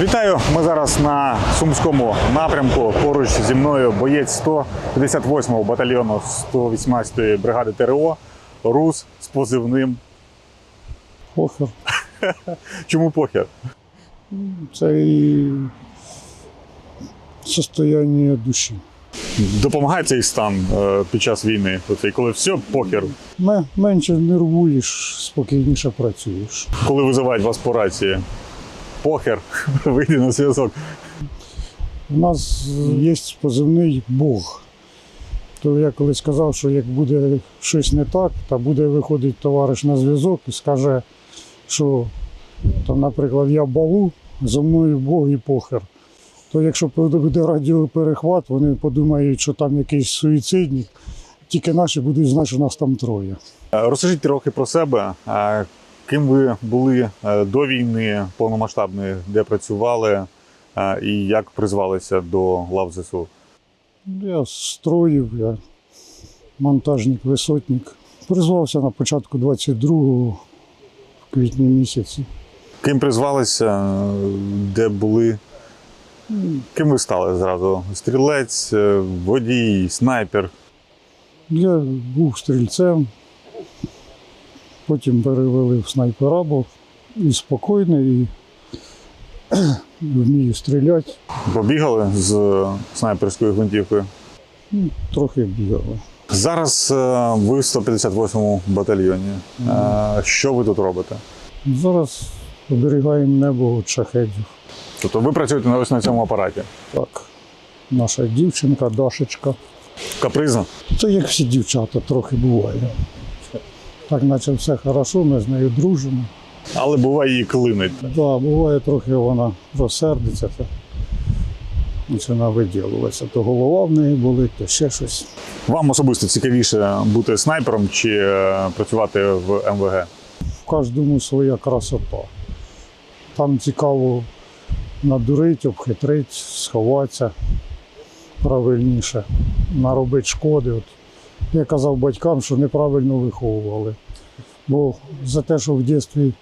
Вітаю! Ми зараз на сумському напрямку. Поруч зі мною боєць 158-го батальйону 118-ї бригади ТРО Рус з позивним. Похер. Чому похер? Це і состояние душі. Допомагає цей стан е, під час війни, оцей, коли все похер, Ме- Менше нервуєш, спокійніше працюєш. коли визивають вас по рації. Похер, вийди на зв'язок. У нас є позивний Бог. То я колись сказав, що як буде щось не так, та буде виходити товариш на зв'язок і скаже, що там, наприклад, я балу, зо мною Бог і похер. То якщо буде радіоперехват, вони подумають, що там якийсь суїцидник, тільки наші будуть знати, що нас там троє. Розкажіть трохи про себе. Ким ви були е, до війни повномасштабної, де працювали е, і як призвалися до лав ЗСУ? Я строїв, я монтажник, висотник. Призвався на початку 22-го в квітні місяці. Ким призвалися, е, де були? Ким ви стали зразу? Стрілець, водій, снайпер. Я був стрільцем, потім перевели в снайпера, бо і спокійний, і вмію стріляти. Побігали з снайперською гвинтівкою. Ну, Трохи бігали. Зараз е, ви в 158-му батальйоні. Е, Що ви тут робите? Зараз оберігаємо небо від шахедів. Тобто ви працюєте на ось на цьому апараті. Так, наша дівчинка, Дашечка. Капризно. Це як всі дівчата, трохи буває. Так, наче все хорошо, ми з нею дружимо. Але буває її клинить. Да, буває трохи вона розсердиться та починає виділуватися. То голова в неї болить, то ще щось. Вам особисто цікавіше бути снайпером чи е, працювати в МВГ? В кожному своя красота. Там цікаво надурити, обхитрити, сховатися правильніше, наробити шкоди. От я казав батькам, що неправильно виховували. Бо за те, що в дитинстві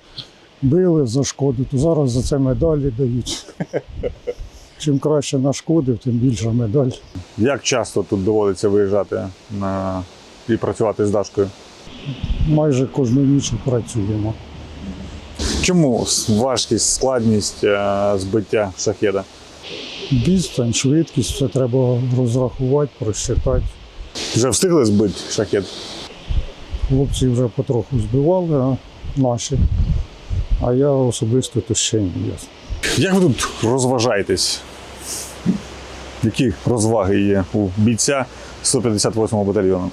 били за шкоду, то зараз за це медалі дають. Чим краще нашкодив, тим більша медаль. Як часто тут доводиться виїжджати на... і працювати з Дашкою? Майже кожну ніч працюємо. Чому важкість, складність е, збиття шахеда? Відстань, швидкість, все треба розрахувати, просчитати. Вже встигли збити шахет? Хлопці вже потроху збивали, а наші. А я особисто то ще ясно. Як ви тут розважаєтесь? Які розваги є у бійця 158-го батальйону?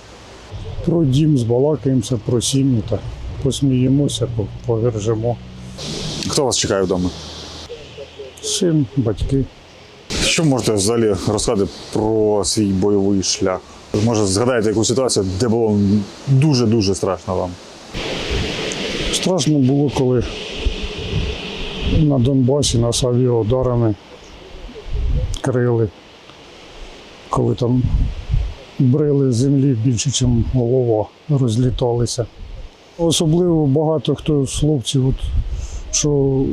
Про дім збалакаємося, про сім'ю та посміємося, по- повержимо. Хто вас чекає вдома? Син, батьки. Що можете взагалі розказати про свій бойовий шлях? Може, згадаєте якусь ситуацію, де було дуже-дуже страшно вам? Страшно було, коли на Донбасі нас авіаударами крили, коли там брили землі більше, ніж голова, розліталися. Особливо багато хто з хлопців, от, що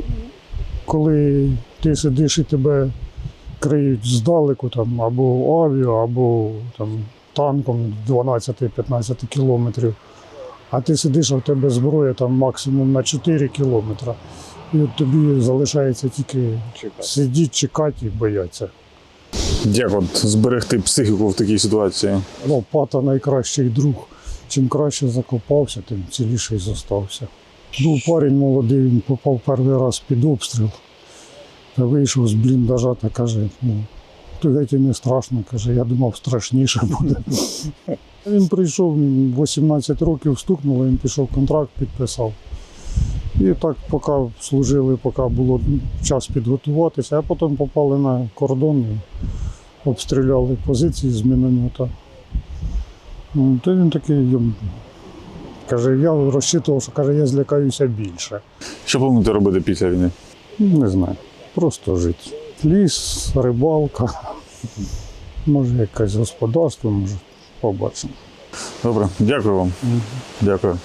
коли ти сидиш і тебе криють здалеку, там, або авіа, або там, танком 12-15 кілометрів. А ти сидиш, а в тебе зброя там максимум на 4 кілометри. І от тобі залишається тільки сидіти, чекати і боятися. Як от зберегти психіку в такій ситуації? Лопата найкращий друг. Чим краще закопався, тим ціліший зостався. Був парень молодий, він попав перший раз під обстріл. Та вийшов з бліндажа та каже, ну, геть не страшно, каже, я думав, страшніше буде. Він прийшов, 18 років стукнуло, він пішов контракт, підписав. І так, поки служили, поки було час підготуватися, а потім попали на кордон і обстріляли позиції з міномета. Ну, То він такий каже, я розчитував, що каже, я злякаюся більше. Що плануєте робити після війни? Не знаю, просто жити. Ліс, рибалка, може якесь господарство, може, побачимо. Добре, дякую вам. Дякую.